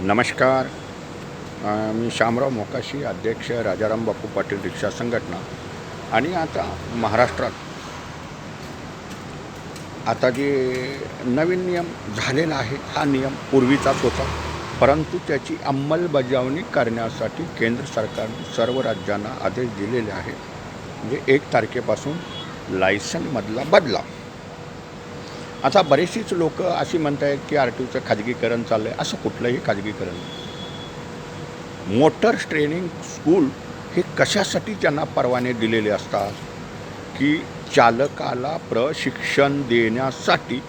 नमस्कार. मी शामराव मोकाशी अध्यक्ष राजाराम बापू पाटील रिक्षा संघटना. आणि आता महाराष्ट्रात आता जे नवीन नियम झालेला आहे हा नियम पूर्वीचाच होता. परंतु त्याची अंमलबजावणी करण्यासाठी केंद्र सरकारने सर्व राज्यांना आदेश दिलेले आहेत. म्हणजे एक तारखेपासून लायसनमधला बदलाव. आता बरेचशीच लोक अशी म्हणत आहेत की आर टी ओचं खाजगीकरण चाललं आहे असं कुठलंही खाजगीकरण मोटर्स मोटर ट्रेनिंग स्कूल हे कशासाठी त्यांना परवाने दिलेले असतात? की चालकाला प्रशिक्षण देण्यासाठी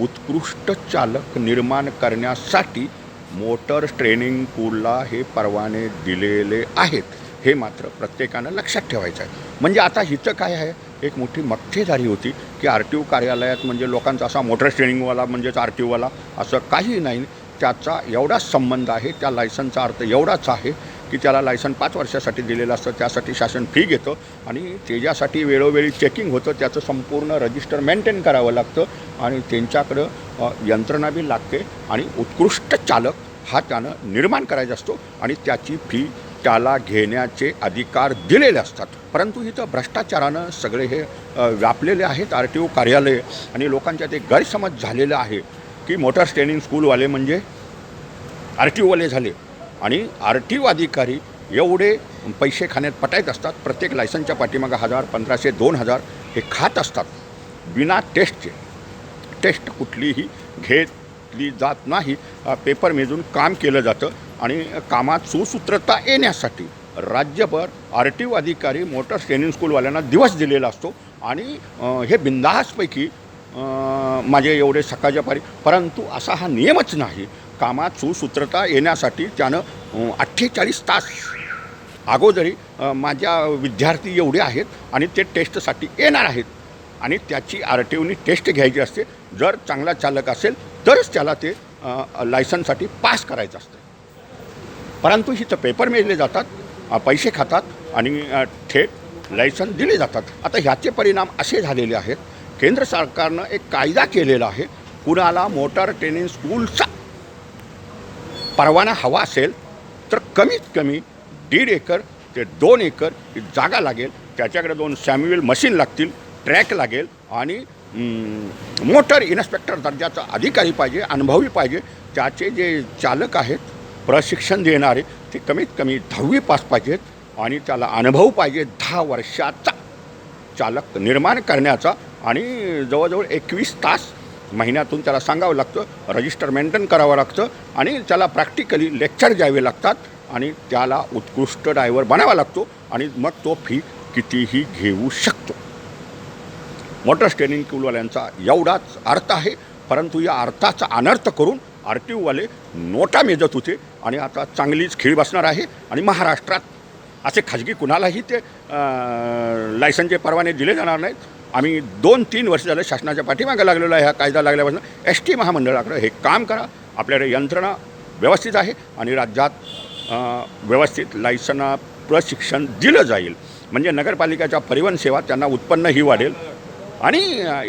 उत्कृष्ट चालक निर्माण करण्यासाठी मोटर ट्रेनिंग स्कूलला हे परवाने दिलेले आहेत? हे मात्र प्रत्येकानं लक्षात ठेवायचं आहे. म्हणजे आता हिचं काय आहे? एक मोठी मक्तेदारी होती की आर टी ओ कार्यालयात म्हणजे लोकांचा असा मोटर ट्रेनिंगवाला म्हणजेच आर टी ओवाला असं काही नाही. त्याचा एवढाच संबंध आहे त्या लायसनचा अर्थ एवढाच आहे की त्याला लायसन पाच वर्षासाठी दिलेलं असतं त्यासाठी शासन फी घेतं आणि त्याच्यासाठी वेळोवेळी चेकिंग होतं त्याचं संपूर्ण रजिस्टर मेंटेन करावं लागतं आणि त्यांच्याकडं यंत्रणा बी लागते आणि उत्कृष्ट चालक हा त्यानं निर्माण करायचा असतो आणि त्याची फी त्याला घेण्याचे अधिकार दिलेले असतात. परंतु इथं भ्रष्टाचारानं सगळे हे व्यापलेले आहेत आर टी ओ कार्यालय आणि लोकांच्या ते गैरसमज झालेलं आहे की मोटर ट्रेनिंग स्कूलवाले म्हणजे आर टी ओवाले झाले. आणि आर टी ओ अधिकारी एवढे पैसे खाण्यात पटायत असतात प्रत्येक लायसनच्या पाठीमागं हजार पंधराशे दोन हजार हे खात असतात. बिना टेस्टचे. टेस्ट कुठलीही घेत घेतली जात नाही पेपर मेजून काम केलं जातं आणि कामात सुसूत्रता येण्यासाठी राज्यभर आर टी ओ अधिकारी मोटर ट्रेनिंग स्कूलवाल्यांना दिवस दिलेला असतो आणि हे बिंदासपैकी माझे एवढे सकाळच्या पारी परंतु असा हा नियमच नाही. कामात सुसूत्रता येण्यासाठी त्यानं अठ्ठेचाळीस तास अगोदरी माझ्या विद्यार्थी एवढे आहेत आणि ते टेस्टसाठी येणार आहेत आणि त्याची आर टी ओनी टेस्ट घ्यायची असते. जर चांगला चालक असेल तरच त्याला ते लायसनसाठी पास करायचं असतं. परंतु इथं पेपर मेजले जातात पैसे खातात आणि थेट लायसन दिले जातात. आता ह्याचे परिणाम असे झालेले आहेत केंद्र सरकारनं एक कायदा केलेला आहे कुणाला मोटार ट्रेनिंग स्कूलचा परवाना हवा असेल तर कमीत कमी दीड एकर ते दोन एकर जागा लागेल. त्याच्याकडे दोन सॅम्युएल मशीन लागतील ट्रॅक लागेल आणि मोटर इन्स्पेक्टर दर्जाचा अधिकारी पाहिजे अनुभवी पाहिजे त्याचे जे चालक आहेत प्रशिक्षण देणारे ते कमीत कमी दहावी पास पाहिजेत आणि त्याला अनुभव पाहिजे दहा वर्षाचा चालक निर्माण करण्याचा आणि जवळजवळ एकवीस तास महिन्यातून त्याला सांगावं लागतं रजिस्टर मेंटेन करावं लागतं आणि त्याला प्रॅक्टिकली लेक्चर द्यावे लागतात आणि त्याला उत्कृष्ट ड्रायव्हर बनावा लागतो आणि मग तो फी कितीही घेऊ शकतो. मोटर स्टेनिंग क्यूलवाल्यांचा एवढाच अर्थ आहे परंतु या अर्थाचा अनर्थ करून आर टी ओवाले नोटा मेजत होते आणि आता चांगलीच खीळ बसणार आहे आणि महाराष्ट्रात असे खाजगी कुणालाही ते लायसनचे परवाने दिले जाणार नाहीत. आम्ही दोन तीन वर्ष झालं शासनाच्या पाठीमागे लागलेलो आहे हा कायदा लागल्यापासून एस टी महामंडळाकडं हे काम करा. आपल्याकडे यंत्रणा व्यवस्थित आहे आणि राज्यात व्यवस्थित लायसना प्रशिक्षण दिलं जाईल. म्हणजे नगरपालिकेच्या परिवहन सेवा त्यांना उत्पन्नही वाढेल. आणि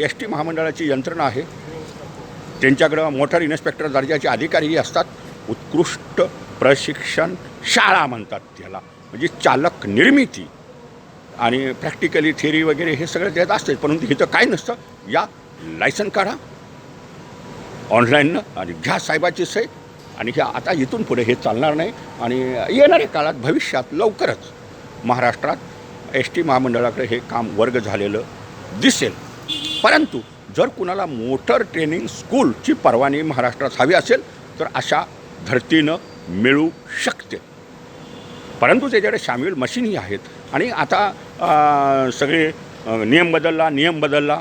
एस टी महामंडळाची यंत्रणा आहे. त्यांच्याकडं मोटर इन्स्पेक्टर दर्जाचे अधिकारीही असतात. उत्कृष्ट प्रशिक्षण शाळा म्हणतात त्याला. म्हणजे चालक निर्मिती आणि प्रॅक्टिकली थेअरी वगैरे हे सगळं देत असते परंतु इथं काय नसतं. या लायसन काढा. ऑनलाईननं आणि घ्या साहेबाची सही आणि ह्या आता इथून पुढे हे चालणार नाही. आणि येणाऱ्या काळात भविष्यात लवकरच महाराष्ट्रात एस टी महामंडळाकडे हे काम वर्ग झालेलं दिसेल. परंतु जर कुणाला मोटर ट्रेनिंग स्कूलची परवानगी महाराष्ट्रात हवी असेल तर अशा धर्तीनं मिळू शकते. परंतु त्याच्याकडे सामील मशीनही आहेत आणि आता सगळे नियम बदलला नियम बदलला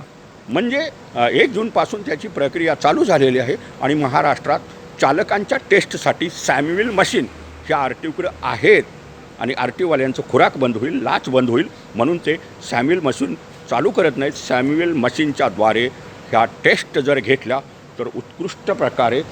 म्हणजे एक जूनपासून त्याची प्रक्रिया चालू झालेली आहे आणि महाराष्ट्रात चालकांच्या टेस्टसाठी सॅम्युअल मशीन ह्या आर टी ओकडे आहेत आणि आर टी ओवाल्यांचं खुराक बंद होईल लाच बंद होईल म्हणून ते सॅम्युअल मशीन चालू करत नाहीत. सॅम्युएल मशीनच्याद्वारे ह्या टेस्ट जर घेतल्या तर उत्कृष्ट प्रकारे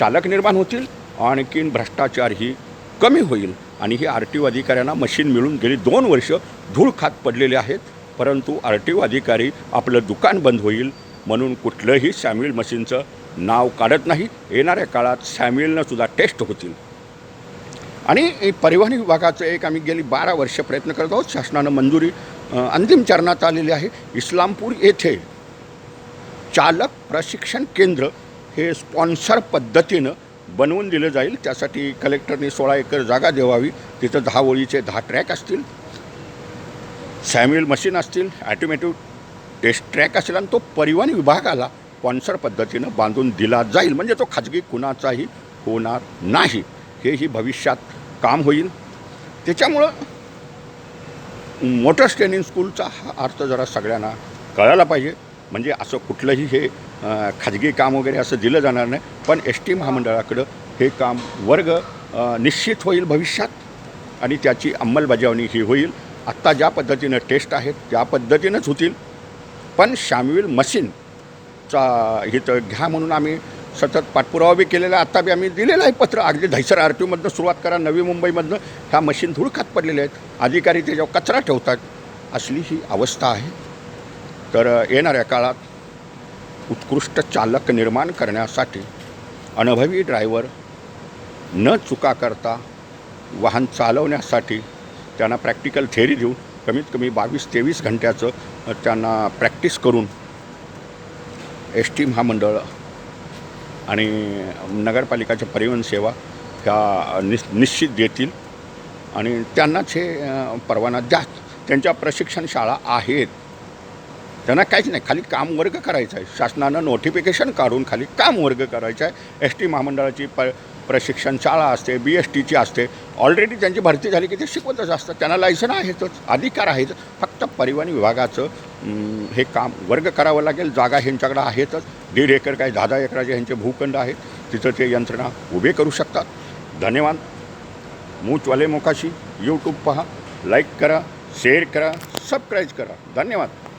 चालक निर्माण होतील. आणखीन भ्रष्टाचारही कमी होईल. आणि ही आर टी ओ अधिकाऱ्यांना मशीन मिळून गेली दोन वर्ष धूळ खात पडलेले आहेत. परंतु आर टी ओ अधिकारी आपलं दुकान बंद होईल म्हणून कुठलंही सॅम्युएल मशीनचं नाव काढत नाही. येणाऱ्या काळात सॅम्युएलनं सुद्धा टेस्ट होतील. आणि परिवहन विभागाचं एक आम्ही गेली बारा वर्ष प्रयत्न करत आहोत. शासनानं मंजुरी अंतिम चरणात आलेली आहे. इस्लामपूर येथे चालक प्रशिक्षण केंद्र हे स्पॉन्सर पद्धतीनं बनवून दिलं जाईल. त्यासाठी कलेक्टरने सोळा एकर जागा देवावी. तिथं दहा ओळीचे दहा ट्रॅक असतील. सॅम्युअल मशीन असतील. ॲटोमॅटिक टेस्ट ट्रॅक असेल आणि तो परिवहन विभागाला स्पॉन्सर पद्धतीनं बांधून दिला जाईल. म्हणजे तो खाजगी कुणाचाही होणार नाही. हेही भविष्यात काम होईल. त्याच्यामुळं मोटर स्टँडिंग स्कूलचा हा अर्थ जरा सगळ्यांना कळायला पाहिजे. म्हणजे असं कुठलंही हे खाजगी काम वगैरे असं दिलं जाणार नाही. पण एस टी महामंडळाकडं हे काम वर्ग निश्चित होईल भविष्यात आणि त्याची अंमलबजावणी ही होईल. आत्ता ज्या पद्धतीनं टेस्ट आहेत त्या पद्धतीनंच होतील. पण शामिल मशीनचा इथं घ्या म्हणून आम्ही सतत पाठपुरावा बी केलेला आत्ता बी आम्ही दिलेलं आहे पत्र. अगदी धैसर आर टी ओमधनं सुरुवात करा. नवी मुंबईमधनं ह्या मशीन धुळखात पडलेल्या आहेत. अधिकारी त्याच्यावर कचरा ठेवतात. असली ही अवस्था आहे. तर येणाऱ्या काळात उत्कृष्ट चालक निर्माण करण्यासाठी अनुभवी ड्रायव्हर न चुका करता वाहन चालवण्यासाठी त्यांना प्रॅक्टिकल थेअरी देऊन कमीत कमी बावीस तेवीस घंट्याचं त्यांना प्रॅक्टिस करून एस टी महामंडळ आणि नगरपालिकाच्या परिवहन सेवा ह्या निश निश्चित देतील. आणि त्यांनाच हे परवाना जास्त त्यांच्या प्रशिक्षण शाळा आहेत. त्यांना काहीच नाही. खाली काम वर्ग करायचा आहे. शासनानं नोटिफिकेशन काढून खाली काम वर्ग करायचं आहे. एस टी महामंडळाची प प्रशिक्षण शाळा असते बी एस टीची असते. ऑलरेडी त्यांची भरती झाली की ते शिकवतच असतात. त्यांना लायसन आहेतच अधिकार आहेत फक्त परिवहन विभागाचं हे काम वर्ग करावं लागेल. जागा ह्यांच्याकडं आहेतच. दीड एकर काय दहा दहा एकराचे ह्यांचे भूखंड आहेत. तिथं ते यंत्रणा उभे करू शकतात. धन्यवाद. मूचवाले मोकाशी. यूट्यूब पहा. लाईक करा. शेअर करा. सबस्क्राईब करा. धन्यवाद.